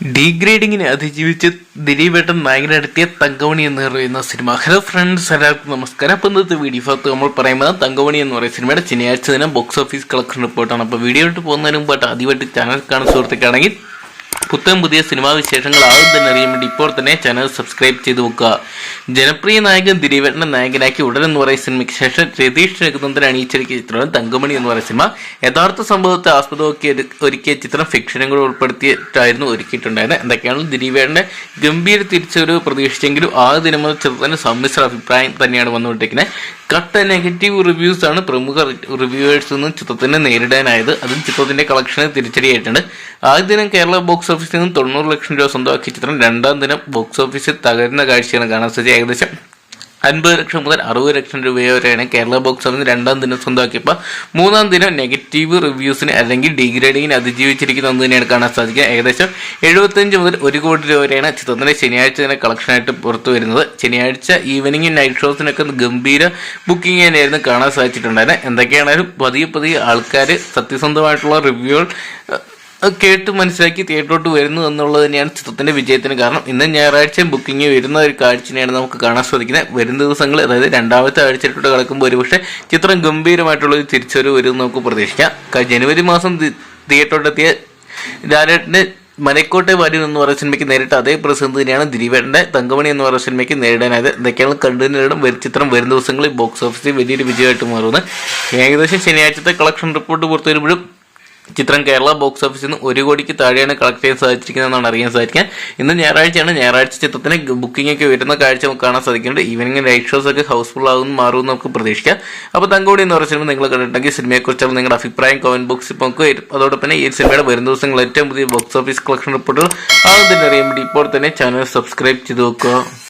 ഡീഗ്രേഡിങ്ങിനെ അതിജീവിച്ച് ദിലീപേട്ടൻ നായകനെടുത്തിയ തങ്കമണി എന്ന് പറയുന്ന സിനിമ. ഹലോ ഫ്രണ്ട്സ് എല്ലാവർക്കും നമസ്കാരം. അപ്പം ഇന്നത്തെ വീഡിയോ ഭാഗത്ത് നമ്മൾ പറയുന്നത് തങ്കമണി എന്ന് പറയുന്ന സിനിമയുടെ ശനിയാഴ്ച ദിനം ബോക്സ് ഓഫീസ് കളക്ഷൻ റിപ്പോർട്ടാണ് അപ്പോൾ വീഡിയോ ഇട്ട് പോകുന്നതിന് മുമ്പായിട്ട് ആദ്യമായിട്ട് ചാനൽ കാണുന്ന സുഹൃത്തുക്കാണെങ്കിൽ പുത്തൻ പുതിയ സിനിമാ വിശേഷങ്ങൾ ആദ്യം തന്നെ അറിയാൻ വേണ്ടി ഇപ്പോൾ തന്നെ ചാനൽ സബ്സ്ക്രൈബ് ചെയ്ത് വെക്കുക. ജനപ്രിയ നായകൻ ദിലീപേട്ടനെ നായകനാക്കി ഉടൻ എന്ന് പറയുന്ന സിനിമയ്ക്ക് ശേഷം രതീഷ് രഘുനന്ദൻ അണിയിച്ചൊരുക്കിയ ചിത്രമാണ് തങ്കമണി എന്ന് പറയുന്ന സിനിമ യഥാർത്ഥ സംഭവത്തെ ആസ്പദമാക്കി ഒരുക്കിയ ചിത്രം ഫിക്ഷനും കൂടെ ഉൾപ്പെടുത്തിയിട്ടായിരുന്നു ഒരുക്കിയിട്ടുണ്ടായിരുന്നത് എന്തൊക്കെയാണ് ദിലീപേട്ടന്റെ ഗംഭീര തിരിച്ചൊരു പ്രതീക്ഷിച്ചെങ്കിലും ആ ദിനം മുതൽ ചിത്രത്തിന് സമ്മിശ്ര അഭിപ്രായം തന്നെയാണ് വന്നുകൊണ്ടിരിക്കുന്നത് കട്ട നെഗറ്റീവ് റിവ്യൂസ് ആണ് പ്രമുഖ റിവ്യൂവേഴ്സ് നിന്നും ചിത്രത്തിന് നേരിടാനായത്. അതും ചിത്രത്തിന്റെ കളക്ഷന് തിരിച്ചടിയായിട്ടുണ്ട്. ആദ്യ ദിനം കേരള ബോക്സ് ഓഫീസിൽ നിന്നും തൊണ്ണൂറ് ലക്ഷം രൂപ സ്വന്തമാക്കിയ ചിത്രം. രണ്ടാം ദിനം ബോക്സ് ഓഫീസിൽ തകരുന്ന കാഴ്ചയാണ് കാണാൻ സാധിച്ചത്. ഏകദേശം അൻപത് ലക്ഷം മുതൽ അറുപത് ലക്ഷം രൂപ വരെയാണ് കേരള ബോക്സ് ഓഫീസ് രണ്ടാം ദിനം സ്വന്തമാക്കിയപ്പോൾ മൂന്നാം ദിനം നെഗറ്റീവ് റിവ്യൂസിന് അല്ലെങ്കിൽ ഡിഗ്രേഡിങ്ങിന് അതിജീവിച്ചിരിക്കുന്ന ഒന്ന് തന്നെയാണ് കാണാൻ സാധിക്കുക. ഏകദേശം എഴുപത്തഞ്ച് മുതൽ ഒരു കോടി രൂപ വരെയാണ് ചിത്രത്തിന്റെ ശനിയാഴ്ച തന്നെ കളക്ഷനായിട്ട് പുറത്തു വരുന്നത്. ശനിയാഴ്ച ഈവനിങ് നൈറ്റ് ഷോസിനൊക്കെ ഗംഭീര ബുക്കിംഗ് തന്നെയായിരുന്നു കാണാൻ സാധിച്ചിട്ടുണ്ടായിരുന്നത് എന്തൊക്കെയാണെങ്കിലും പതിയെ പതിയെ ആൾക്കാർ സത്യസന്ധമായിട്ടുള്ള റിവ്യൂകൾ കേട്ട് മനസ്സിലാക്കി തിയേറ്ററോട്ട് വരുന്നു എന്നുള്ളത് തന്നെയാണ് ചിത്രത്തിന്റെ വിജയത്തിന് കാരണം. ഇന്ന് ഞായറാഴ്ച ബുക്കിംഗ് വരുന്ന ഒരു കാഴ്ചയാണ് നമുക്ക് കാണാൻ സാധിക്കുന്നത്. വരും ദിവസങ്ങൾ അതായത് രണ്ടാമത്തെ ആഴ്ചയിലോട്ട് കിടക്കുമ്പോൾ ഒരുപക്ഷെ ചിത്രം ഗംഭീരമായിട്ടുള്ള ഒരു തിരിച്ചൊരു വരും നമുക്ക് പ്രതീക്ഷിക്കാം. ജനുവരി മാസം തിയേറ്ററോട്ടെത്തിയ ലാലേട്ടന്റെ മനക്കോട്ടെ വാര്യൻ എന്ന് പറയുന്ന സിനിമയ്ക്ക് നേരിട്ട് അതേ പ്രതിസന്ധി തന്നെയാണ് ദിലീപേട്ടന്റെ തങ്കമണി എന്ന് പറയുന്ന സിനിമയ്ക്ക് നേരിടാനായത്. ഇതൊക്കെയാണ് കണ്ടു നേരിടും വരും ചിത്രം വരും ദിവസങ്ങളിൽ ബോക്സ് ഓഫീസിൽ വലിയൊരു വിജയമായിട്ട് മാറുന്നത് ഏകദേശം ശനിയാഴ്ചത്തെ കളക്ഷൻ റിപ്പോർട്ട് പുറത്തു വരുമ്പോഴും ചിത്രം കേരള ബോക്സ് ഓഫീസിൽ നിന്ന് ഒരു കോടിക്ക് താഴെയാണ് കളക്ട് ചെയ്യാൻ സാധിച്ചിരിക്കുന്നതെന്നാണ് അറിയാൻ സാധിക്കുക. ഇന്ന് ഞായറാഴ്ചയാണ്. ഞായറാഴ്ച ചിത്രത്തിന് ബുക്കിംഗ് ഒക്കെ വരുന്ന കാഴ്ച നമുക്ക് കാണാൻ സാധിക്കുന്നുണ്ട്. ഈവനിങ് ലൈറ്റ് ഷോസ് ഒക്കെ ഹൗസ്ഫുൾ ആകും മാറും നമുക്ക് പ്രതീക്ഷിക്കാം. അപ്പോൾ തങ്കോടി എന്ന് പറയുന്ന സിനിമ നിങ്ങൾ കണ്ടിട്ടുണ്ടെങ്കിൽ സിനിമയെക്കുറിച്ചുള്ള നിങ്ങളുടെ അഭിപ്രായം കമന്റ് ബോക്സിൽ നമുക്ക് അതോടൊപ്പം ഈ സിനിമയുടെ വരും ദിവസങ്ങൾ ഏറ്റവും പുതിയ ബോക്സ് ഓഫീസ് കളക്ഷൻ റിപ്പോർട്ടുകൾ അറിയാൻ വേണ്ടി ഇപ്പോൾ തന്നെ ചാനൽ സബ്സ്ക്രൈബ് ചെയ്ത് വെക്കുക.